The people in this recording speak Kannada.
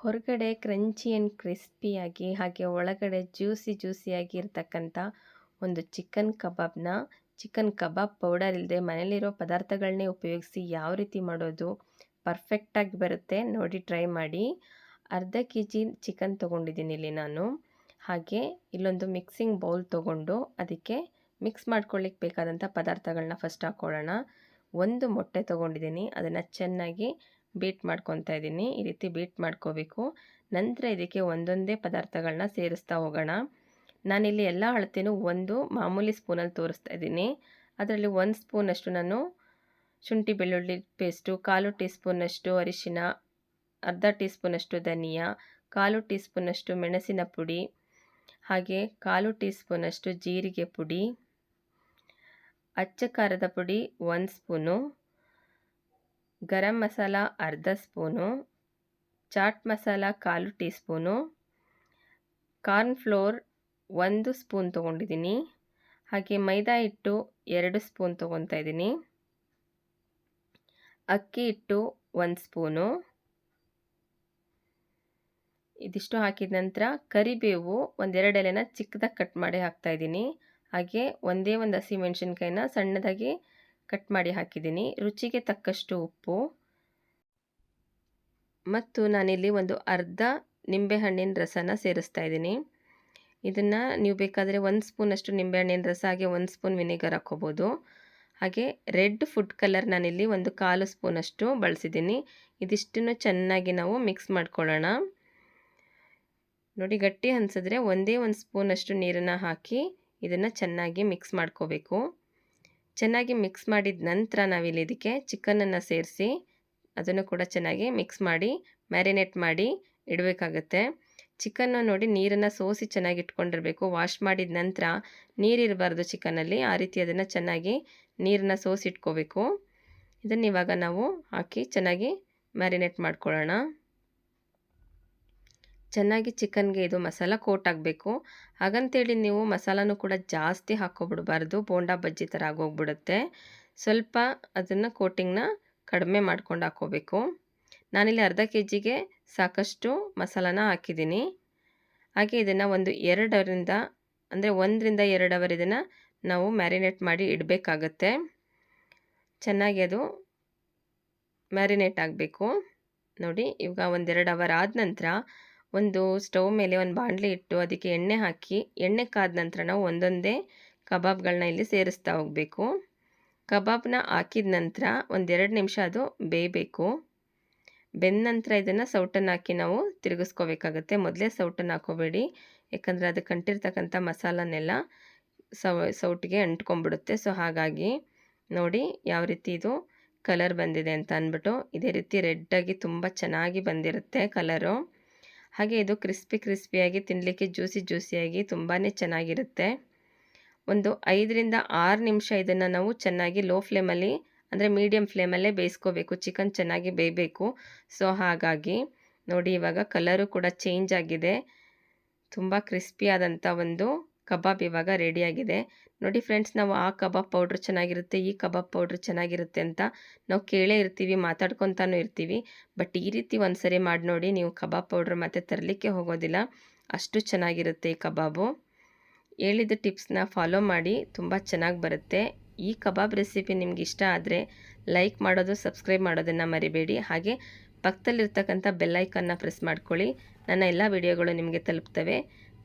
ಹೊರಗಡೆ ಕ್ರಂಚಿ ಆ್ಯಂಡ್ ಕ್ರಿಸ್ಪಿಯಾಗಿ ಹಾಗೆ ಒಳಗಡೆ ಜ್ಯೂಸಿ ಜ್ಯೂಸಿಯಾಗಿ ಇರ್ತಕ್ಕಂಥ ಒಂದು ಚಿಕನ್ ಕಬಾಬ್ನ ಚಿಕನ್ ಕಬಾಬ್ ಪೌಡರ್ ಇಲ್ಲದೆ ಮನೇಲಿರೋ ಪದಾರ್ಥಗಳನ್ನೇ ಉಪಯೋಗಿಸಿ ಯಾವ ರೀತಿ ಮಾಡೋದು ಪರ್ಫೆಕ್ಟಾಗಿ ಬರುತ್ತೆ ನೋಡಿ ಟ್ರೈ ಮಾಡಿ. ಅರ್ಧ ಕೆ ಜಿ ಚಿಕನ್ ತೊಗೊಂಡಿದ್ದೀನಿ ಇಲ್ಲಿ ನಾನು. ಹಾಗೆ ಇಲ್ಲೊಂದು ಮಿಕ್ಸಿಂಗ್ ಬೌಲ್ ತೊಗೊಂಡು ಅದಕ್ಕೆ ಮಿಕ್ಸ್ ಮಾಡ್ಕೊಳ್ಳಿಕ್ಕೆ ಬೇಕಾದಂಥ ಪದಾರ್ಥಗಳನ್ನ ಫಸ್ಟ್ ಹಾಕ್ಕೊಳ್ಳೋಣ. ಒಂದು ಮೊಟ್ಟೆ ತೊಗೊಂಡಿದ್ದೀನಿ, ಅದನ್ನು ಚೆನ್ನಾಗಿ ಬೀಟ್ ಮಾಡ್ಕೊತಾ ಇದ್ದೀನಿ. ಈ ರೀತಿ ಬೀಟ್ ಮಾಡ್ಕೋಬೇಕು. ನಂತರ ಇದಕ್ಕೆ ಒಂದೊಂದೇ ಪದಾರ್ಥಗಳನ್ನ ಸೇರಿಸ್ತಾ ಹೋಗೋಣ. ನಾನಿಲ್ಲಿ ಎಲ್ಲ ಅಳತೆನೂ ಒಂದು ಮಾಮೂಲಿ ಸ್ಪೂನಲ್ಲಿ ತೋರಿಸ್ತಾ ಇದ್ದೀನಿ. ಅದರಲ್ಲಿ ಒಂದು ಸ್ಪೂನಷ್ಟು ನಾನು ಶುಂಠಿ ಬೆಳ್ಳುಳ್ಳಿ ಪೇಸ್ಟು ಕಾಲು ಟೀ ಸ್ಪೂನಷ್ಟು ಅರಿಶಿನ, ಅರ್ಧ ಟೀ ಸ್ಪೂನಷ್ಟು ಧನಿಯಾ, ಕಾಲು ಟೀ ಸ್ಪೂನಷ್ಟು ಮೆಣಸಿನ ಪುಡಿ, ಹಾಗೆ ಕಾಲು ಟೀ ಸ್ಪೂನಷ್ಟು ಜೀರಿಗೆ ಪುಡಿ, ಅಚ್ಚ ಖಾರದ ಪುಡಿ ಒಂದು ಸ್ಪೂನು. ಗರಂ ಮಸಾಲ ಅರ್ಧ ಸ್ಪೂನು, ಚಾಟ್ ಮಸಾಲ ಕಾಲು ಟೀ ಸ್ಪೂನು ಕಾರ್ನ್ಫ್ಲೋರ್ ಒಂದು ಸ್ಪೂನ್ ತೊಗೊಂಡಿದ್ದೀನಿ. ಹಾಗೆ ಮೈದಾ ಹಿಟ್ಟು ಎರಡು ಸ್ಪೂನ್ ತೊಗೊತಾ ಇದ್ದೀನಿ. ಅಕ್ಕಿ ಹಿಟ್ಟು ಒಂದು ಸ್ಪೂನು. ಇದಿಷ್ಟು ಹಾಕಿದ ನಂತರ ಕರಿಬೇವು ಒಂದೆರಡು ಎಲೆನ ಚಿಕ್ಕದಾಗಿ ಕಟ್ ಮಾಡಿ ಹಾಕ್ತಾಯಿದ್ದೀನಿ ಹಾಗೆ ಒಂದೇ ಒಂದು ಹಸಿ ಮೆಣಸಿನ್ಕಾಯಿನ ಸಣ್ಣದಾಗಿ ಕಟ್ ಮಾಡಿ ಹಾಕಿದ್ದೀನಿ. ರುಚಿಗೆ ತಕ್ಕಷ್ಟು ಉಪ್ಪು. ಮತ್ತು ನಾನಿಲ್ಲಿ ಒಂದು ಅರ್ಧ ನಿಂಬೆಹಣ್ಣಿನ ರಸನ ಸೇರಿಸ್ತಾ ಇದ್ದೀನಿ. ಇದನ್ನು ನೀವು ಬೇಕಾದರೆ ಒಂದು ಸ್ಪೂನಷ್ಟು ನಿಂಬೆಹಣ್ಣಿನ ರಸ, ಹಾಗೆ ಒಂದು ಸ್ಪೂನ್ ವಿನೆಗರ್ ಹಾಕ್ಕೋಬೋದು. ಹಾಗೆ ರೆಡ್ ಫುಡ್ ಕಲರ್ ನಾನಿಲ್ಲಿ ಒಂದು ಕಾಲು ಸ್ಪೂನಷ್ಟು ಬಳಸಿದ್ದೀನಿ. ಇದಿಷ್ಟನ್ನು ಚೆನ್ನಾಗಿ ನಾವು ಮಿಕ್ಸ್ ಮಾಡ್ಕೊಳ್ಳೋಣ. ನೋಡಿ, ಗಟ್ಟಿ ಅನಿಸಿದ್ರೆ ಒಂದೇ ಒಂದು ಸ್ಪೂನಷ್ಟು ನೀರನ್ನು ಹಾಕಿ ಇದನ್ನು ಚೆನ್ನಾಗಿ ಮಿಕ್ಸ್ ಮಾಡ್ಕೋಬೇಕು. ಚೆನ್ನಾಗಿ ಮಿಕ್ಸ್ ಮಾಡಿದ ನಂತರ ನಾವಿಲ್ಲಿ ಇದಕ್ಕೆ ಚಿಕನನ್ನು ಸೇರಿಸಿ ಅದನ್ನು ಕೂಡ ಚೆನ್ನಾಗಿ ಮಿಕ್ಸ್ ಮಾಡಿ ಮ್ಯಾರಿನೇಟ್ ಮಾಡಿ ಇಡಬೇಕಾಗತ್ತೆ. ಚಿಕನ್ನು ನೋಡಿ ನೀರನ್ನು ಸೋಸಿ ಚೆನ್ನಾಗಿ ಇಟ್ಕೊಂಡಿರಬೇಕು. ವಾಶ್ ಮಾಡಿದ ನಂತರ ನೀರಿರಬಾರ್ದು ಚಿಕನಲ್ಲಿ, ಆ ರೀತಿ ಅದನ್ನು ಚೆನ್ನಾಗಿ ನೀರನ್ನು ಸೋಸಿ ಇಟ್ಕೋಬೇಕು. ಇದನ್ನು ಇವಾಗ ನಾವು ಹಾಕಿ ಚೆನ್ನಾಗಿ ಮ್ಯಾರಿನೇಟ್ ಮಾಡ್ಕೊಳ್ಳೋಣ. ಚೆನ್ನಾಗಿ ಚಿಕನ್ಗೆ ಇದು ಮಸಾಲ ಕೋಟ್ ಆಗಬೇಕು ಹಾಗಂತೇಳಿ ನೀವು ಮಸಾಲನೂ ಕೂಡ ಜಾಸ್ತಿ ಹಾಕ್ಕೊಬಿಡ್ಬಾರ್ದು. ಬೋಂಡಾ ಬಜ್ಜಿ ಥರ ಆಗೋಗ್ಬಿಡುತ್ತೆ. ಸ್ವಲ್ಪ ಅದನ್ನು ಕೋಟಿಂಗ್ನ ಕಡಿಮೆ ಮಾಡ್ಕೊಂಡು ಹಾಕೋಬೇಕು ನಾನಿಲ್ಲಿ ಅರ್ಧ ಕೆ ಜಿಗೆ ಸಾಕಷ್ಟು ಮಸಾಲಾನ ಹಾಕಿದ್ದೀನಿ. ಹಾಗೆ ಇದನ್ನು ಒಂದು ಎರಡರಿಂದ ಅಂದರೆ ಒಂದರಿಂದ ಎರಡು ಅವರ್ ಇದನ್ನು ನಾವು ಮ್ಯಾರಿನೇಟ್ ಮಾಡಿ ಇಡಬೇಕಾಗತ್ತೆ. ಚೆನ್ನಾಗಿ ಅದು ಮ್ಯಾರಿನೇಟ್ ಆಗಬೇಕು. ನೋಡಿ, ಇವಾಗ ಒಂದೆರಡು ಅವರ್ ಆದ ನಂತರ ಒಂದು ಸ್ಟವ್ ಮೇಲೆ ಒಂದು ಬಾಣಲೆ ಇಟ್ಟು ಅದಕ್ಕೆ ಎಣ್ಣೆ ಹಾಕಿ, ಎಣ್ಣೆ ಕಾದ ನಂತರ ನಾವು ಒಂದೊಂದೇ ಕಬಾಬ್ಗಳನ್ನ ಇಲ್ಲಿ ಸೇರಿಸ್ತಾ ಹೋಗಬೇಕು. ಕಬಾಬ್ನ ಹಾಕಿದ ನಂತರ ಒಂದೆರಡು ನಿಮಿಷ ಅದು ಬೇಯಬೇಕು. ಬೆಂದ ನಂತರ ಇದನ್ನು ಸೌಟನ್ನು ಹಾಕಿ ನಾವು ತಿರುಗಿಸ್ಕೋಬೇಕಾಗತ್ತೆ. ಮೊದಲೇ ಸೌಟನ್ನು ಹಾಕೋಬೇಡಿ. ಯಾಕಂದರೆ ಅದು ಕಂಟಿರ್ತಕ್ಕಂಥ ಮಸಾಲನೆಲ್ಲ ಸೌ, ಸೌಟಿಗೆ ಅಂಟ್ಕೊಂಡ್ಬಿಡುತ್ತೆ. ಸೊ, ಹಾಗಾಗಿ ನೋಡಿ ಯಾವ ರೀತಿ ಇದು ಕಲರ್ ಬಂದಿದೆ ಅಂತ ಅಂದ್ಬಿಟ್ಟು ಇದೇ ರೀತಿ ರೆಡ್ಡಾಗಿ ತುಂಬ ಚೆನ್ನಾಗಿ ಬಂದಿರುತ್ತೆ ಕಲರು. ಹಾಗೆ ಇದು ಕ್ರಿಸ್ಪಿ ಕ್ರಿಸ್ಪಿಯಾಗಿ ತಿನ್ನಲಿಕ್ಕೆ ಜ್ಯೂಸಿ ಜ್ಯೂಸಿಯಾಗಿ ತುಂಬಾ ಚೆನ್ನಾಗಿರುತ್ತೆ. ಒಂದು ಐದರಿಂದ ಆರು ನಿಮಿಷ ಇದನ್ನು ನಾವು ಚೆನ್ನಾಗಿ ಲೋ ಫ್ಲೇಮಲ್ಲಿ ಅಂದರೆ ಮೀಡಿಯಮ್ ಫ್ಲೇಮಲ್ಲೇ ಬೇಯಿಸ್ಕೋಬೇಕು. ಚಿಕನ್ ಚೆನ್ನಾಗಿ ಬೇಯಬೇಕು. ಸೊ, ಹಾಗಾಗಿ ನೋಡಿ ಇವಾಗ ಕಲರು ಕೂಡ ಚೇಂಜ್ ಆಗಿದೆ. ತುಂಬ ಕ್ರಿಸ್ಪಿಯಾದಂಥ ಒಂದು ಕಬಾಬ್ ಇವಾಗ ರೆಡಿಯಾಗಿದೆ ನೋಡಿ ಫ್ರೆಂಡ್ಸ್ ನಾವು ಆ ಕಬಾಬ್ ಪೌಡ್ರ್ ಚೆನ್ನಾಗಿರುತ್ತೆ, ಈ ಕಬಾಬ್ ಪೌಡ್ರ್ ಚೆನ್ನಾಗಿರುತ್ತೆ ಅಂತ ನಾವು ಕೇಳೇ ಇರ್ತೀವಿ, ಮಾತಾಡ್ಕೊತಾನೂ ಇರ್ತೀವಿ. ಬಟ್ ಈ ರೀತಿ ಒಂದು ಸರಿ ಮಾಡಿ ನೋಡಿ, ನೀವು ಕಬಾಬ್ ಪೌಡ್ರ್ ಮತ್ತೆ ತರಲಿಕ್ಕೆ ಹೋಗೋದಿಲ್ಲ. ಅಷ್ಟು ಚೆನ್ನಾಗಿರುತ್ತೆ ಈ ಕಬಾಬು. ಹೇಳಿದ ಟಿಪ್ಸ್ನ ಫಾಲೋ ಮಾಡಿ, ತುಂಬ ಚೆನ್ನಾಗಿ ಬರುತ್ತೆ. ಈ ಕಬಾಬ್ ರೆಸಿಪಿ ನಿಮ್ಗೆ ಇಷ್ಟ ಆದರೆ ಲೈಕ್ ಮಾಡೋದು ಸಬ್ಸ್ಕ್ರೈಬ್ ಮಾಡೋದನ್ನು ಮರಿಬೇಡಿ. ಹಾಗೆ ಪಕ್ಕದಲ್ಲಿರ್ತಕ್ಕಂಥ ಬೆಲ್ಲೈಕನ್ನ ಪ್ರೆಸ್ ಮಾಡ್ಕೊಳ್ಳಿ. ನನ್ನ ಎಲ್ಲ ವಿಡಿಯೋಗಳು ನಿಮಗೆ ತಲುಪ್ತವೆ.